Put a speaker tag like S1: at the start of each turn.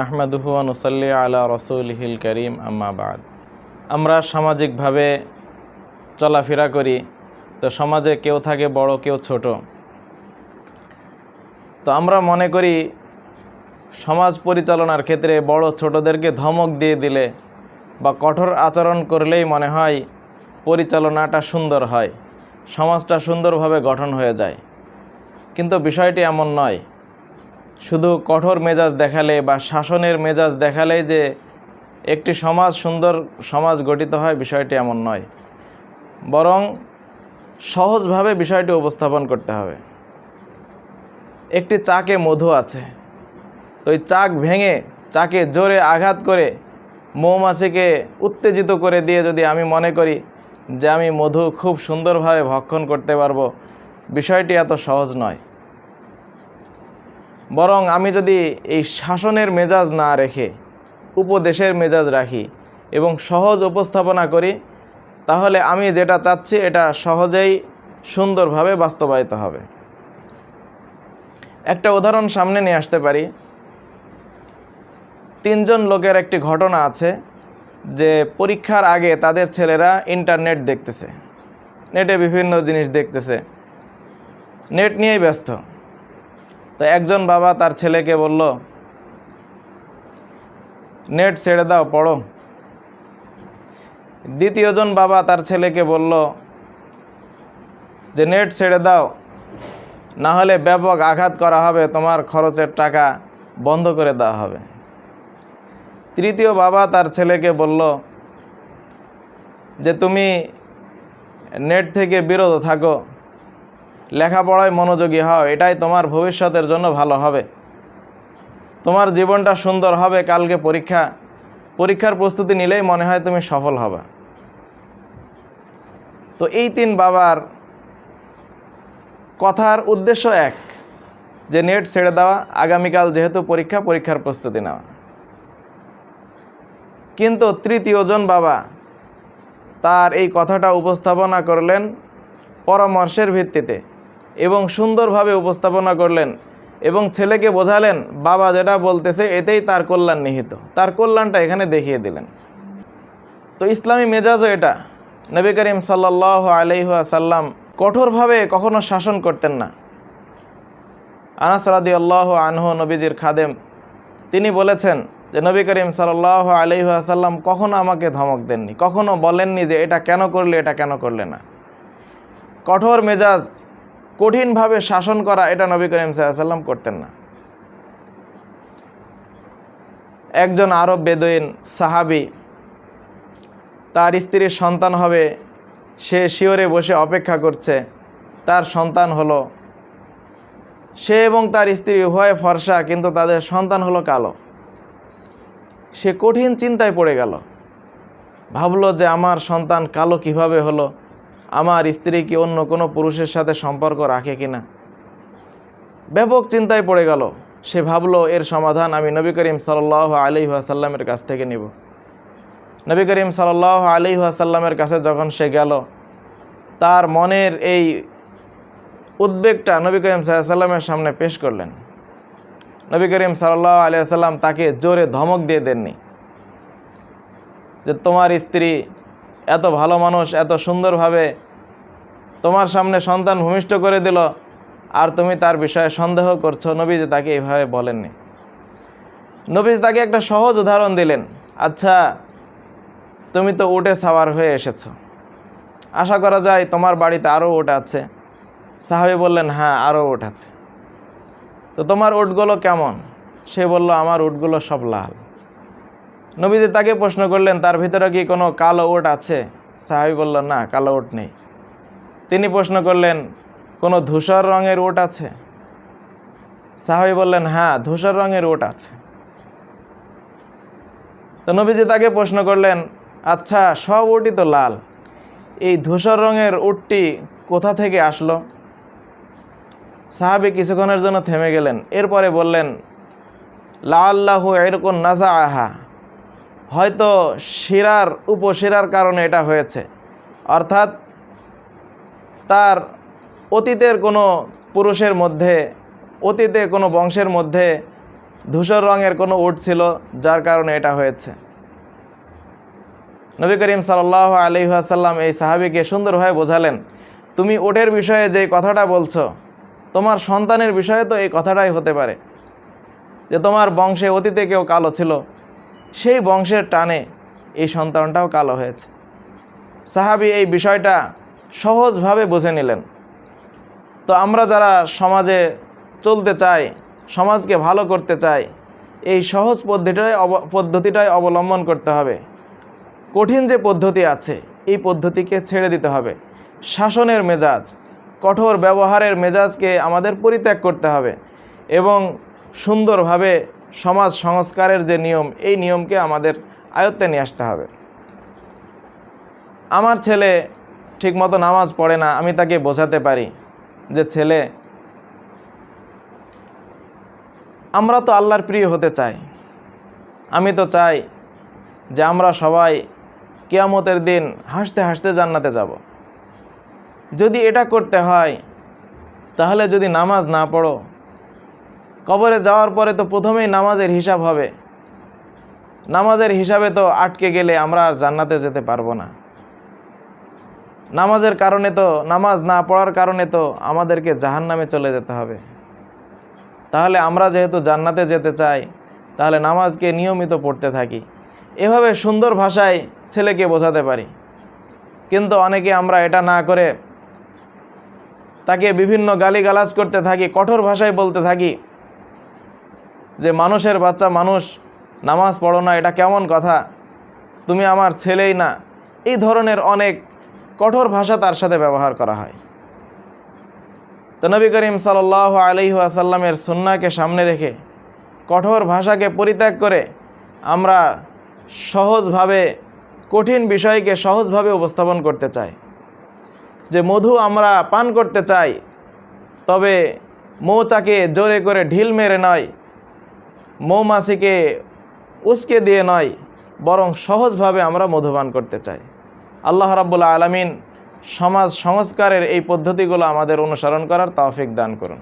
S1: নাহমাদুহু নুসাল্লি আলা রসুলহিল করিম আম্মাবাদ আমরা সামাজিকভাবে চলাফেরা করি, তো সমাজে কেউ থাকে বড়, কেউ ছোট। তো আমরা মনে করি, সমাজ পরিচালনার ক্ষেত্রে বড় ছোটদেরকে ধমক দিয়ে দিলে বা কঠোর আচরণ করলেই মনে হয় পরিচালনাটা সুন্দর হয়, সমাজটা সুন্দরভাবে গঠন হয়ে যায়। কিন্তু বিষয়টি এমন নয়। শুধু কঠোর মেজাজ দেখালে বা শাসনের মেজাজ দেখালেই যে একটি সমাজ সুন্দর সমাজ গঠিত হয়, বিষয়টি এমন নয়। বরং সহজভাবে বিষয়টি উপস্থাপন করতে হবে। একটি চাকে মধু আছে। তো ওই চাক ভেঙে, চাকে জোরে আঘাত করে মৌমাছিকে উত্তেজিত করে দিয়ে যদি আমি মনে করি যে আমি মধু খুব সুন্দরভাবে ভক্ষণ করতে পারব, বিষয়টি এত সহজ নয়। বরং আমি যদি এই শাসনের মেজাজ না রেখে, উপদেশের মেজাজ রাখি এবং সহজ উপস্থাপনা করি, তাহলে আমি যেটা চাচ্ছি এটা সহজেই সুন্দরভাবে বাস্তবায়িত হবে। একটা উদাহরণ সামনে নিয়ে আসতে পারি। তিনজন লোকের একটি ঘটনা আছে যে পরীক্ষার আগে তাদের ছেলেরা ইন্টারনেট দেখতেছে, নেটে বিভিন্ন জিনিস দেখতেছে। নেট নিয়েই ব্যস্ত। তো একজন বাবা তার ছেলেকে বলল, নেট ছেড়ে দাও, পড়ো। দ্বিতীয়জন বাবা তার ছেলেকে বলল, যে নেট ছেড়ে দাও, না হলে ব্যাপক আঘাত করা হবে, তোমার খরচের টাকা বন্ধ করে দেওয়া হবে। তৃতীয় বাবা তার ছেলেকে বলল, যে তুমি নেট থেকে বিরত থাকো লেখাপড়ায় মনোযোগী হও, এটাই তোমার ভবিষ্যতের জন্য ভালো হবে। তোমার জীবনটা সুন্দর হবে, কালকে পরীক্ষা, পরীক্ষার প্রস্তুতি নিলেই মনে হয় তুমি সফল হবে। তো এই তিন বাবার কথার উদ্দেশ্য এক, যে নেট ছেড়ে দেওয়া, আগামীকাল যেহেতু পরীক্ষা, পরীক্ষার প্রস্তুতি নেওয়া। কিন্তু তৃতীয়জন বাবা তার এই কথাটা উপস্থাপনা করলেন পরামর্শের ভিত্তিতে। এবং সুন্দরভাবে উপস্থাপনা করলেন এবং ছেলেকে বোঝালেন, বাবা যেটা বলতেছে এতেই তার কল্যাণ নিহিত। তার কল্যাণটা এখানে দেখিয়ে দিলেন। তো ইসলামী মেজাজও এটা। নবী করিম সাল্লাহ আলহাসাল্লাম কঠোরভাবে কখনো শাসন করতেন না। আনাস রাদি আল্লাহ আনহু নবীজির খাদেম, তিনি বলেছেন যে, নবী করিম সাল্লাহ আলহাসাল্লাম কখনো আমাকে ধমক দেননি, কখনো বলেননি যে, এটা কেন করলে, এটা কেন করলে না। কঠোর মেজাজ কঠিনভাবে শাসন করা এটা নবী করিম সাল্লাম করতেন না। একজন আরব বেদইন সাহাবি, তার স্ত্রীর সন্তান হবে, সে শিওরে বসে অপেক্ষা করছে। তার সন্তান হলো, সে এবং তার স্ত্রী উভয়ে ফর্সা, কিন্তু তাদের সন্তান হলো কালো। সে কঠিন চিন্তায় পড়ে গেল। ভাবলো যে আমার সন্তান কালো কীভাবে হলো? আমার স্ত্রী কি অন্য কোনো পুরুষের সাথে সম্পর্ক রাখে কি না? ব্যাপক চিন্তায় পড়ে গেল। সে ভাবলো, এর সমাধান আমি নবী করিম সাল্লাহ আলি আসাল্লামের কাছ থেকে নিব। নবী করিম সাল্লাহ আলি আসাল্লামের কাছে যখন সে গেল, তার মনের এই উদ্বেগটা নবী করিম সাল্লামের সামনে পেশ করলেন। নবী করিম সাল্লাহ আলি আসাল্লাম তাকে জোরে ধমক দিয়ে দেননি যে, তোমার স্ত্রী এত ভালো মানুষ, এত সুন্দরভাবে তোমার সামনে সন্তান ভূমিষ্ঠ করে দিল আর তুমি তার বিষয়ে সন্দেহ করছ। নবীজি তাকে এইভাবে বলেননি। নবীজি তাকে একটা সহজ উদাহরণ দিলেন। আচ্ছা তুমি তো উঠে সাওয়ার হয়ে এসেছ। আশা করা যায় তোমার বাড়িতে আরও উঠ আছে। সাহাবি বললেন হ্যাঁ আরও উঠ আছে। তো তোমার উটগুলো কেমন? সে বলল, আমার উটগুলো সব লাল। নবীজি তাকে প্রশ্ন করলেন, তার ভিতরে কি কোনো কালো ওট আছে? সাহাবি বলল না, কালো ওট নেই। তিনি প্রশ্ন করলেন, কোনো ধূসর রঙের ওট আছে? সাহাবি বললেন হ্যাঁ ধূসর রঙের ওট আছে। তো নবীজি তাকে প্রশ্ন করলেন আচ্ছা সব ওটই তো লাল। এই ধূসর রঙের উটটি কোথা থেকে আসলো? সাহাবি কিছুক্ষণের জন্য থেমে গেলেন, এরপরে বললেন লা আল্লাহ এরকম নাজা আহা হয়তো শিরার উপশিরার কারণে এটা হয়েছে। অর্থাৎ তার অতীতের কোনো পুরুষের মধ্যে, অতীতে কোনো বংশের মধ্যে ধূসর রঙের কোনো উট ছিল, যার কারণে এটা হয়েছে। নবী করিম সাল্লাহ আলি আসাল্লাম এই সাহাবিকে সুন্দরভাবে বোঝালেন, তুমি ওটের বিষয়ে যেই কথাটা বলছো, তোমার সন্তানের বিষয়ে তো এই কথাটাই হতে পারে। যে তোমার বংশে অতীতে কেউ কালো ছিল সেই বংশের টানে এই সন্তানটাও কালো হয়েছে। সাহাবি এই বিষয়টা সহজভাবে বুঝে নিলেন। তো আমরা যারা সমাজে চলতে চাই, সমাজকে ভালো করতে চাই, এই সহজ পদ্ধতিটাই পদ্ধতিটাই অবলম্বন করতে হবে। কঠিন যে পদ্ধতি আছে, এই পদ্ধতিকে ছেড়ে দিতে হবে। শাসনের মেজাজ, কঠোর ব্যবহারের মেজাজকে আমাদের পরিত্যাগ করতে হবে এবং সুন্দরভাবে সমাজ সংস্কারের যে নিয়ম, এই নিয়মকে আমাদের আয়ত্তে নিয়ে আসতে হবে। আমার ছেলে ঠিকমতো নামাজ পড়ে না, আমি তাকে বোঝাতে পারি যে, ছেলে, আমরা তো আল্লাহর প্রিয় হতে চাই। আমি তো চাই যে আমরা সবাই কেয়ামতের দিন হাসতে হাসতে জান্নাতে যাব। যদি এটা করতে হয়, তাহলে যদি নামাজ না পড়ো কবরে যাওয়ার পরে তো প্রথমেই নামাজের হিসাব হবে। নামাজের হিসাবে তো আটকে গেলে আমরা আর জান্নাতে যেতে পারব না। নামাজের কারণে তো, নামাজ না পড়ার কারণে তো আমাদেরকে জাহান্নামে চলে যেতে হবে। তাহলে আমরা যেহেতু জান্নাতে যেতে চাই, তাহলে নামাজকে নিয়মিত পড়তে থাকি। এভাবে সুন্দর ভাষায় ছেলেকে বোঝাতে পারি। কিন্তু অনেকে আমরা এটা না করে তাকে বিভিন্ন গালিগালাজ করতে থাকি, কঠোর ভাষায় বলতে থাকি। যে মানুষের বাচ্চা মানুষ, নামাজ পড়ো না, এটা কেমন কথা? তুমি আমার ছেলেই না। এই ধরনের অনেক কঠোর ভাষা তার সাথে ব্যবহার করা হয়। তো নবী করিম সাল আলি আসাল্লামের সুন্নাকে সামনে রেখে কঠোর ভাষাকে পরিত্যাগ করে আমরা সহজভাবে, কঠিন বিষয়কে সহজভাবে উপস্থাপন করতে চাই। যে মধু আমরা পান করতে চাই, তবে মৌচাকে জোরে করে ঢিল মেরে নয় মৌমাছিকে উস্কে দিয়ে নয়, বরং সহজভাবে আমরা মধুপান করতে চাই। আল্লাহ রাব্বুল আলমিন সমাজ সংস্কারের এই পদ্ধতিগুলো আমাদের অনুসরণ করার তৌফিক দান করুন।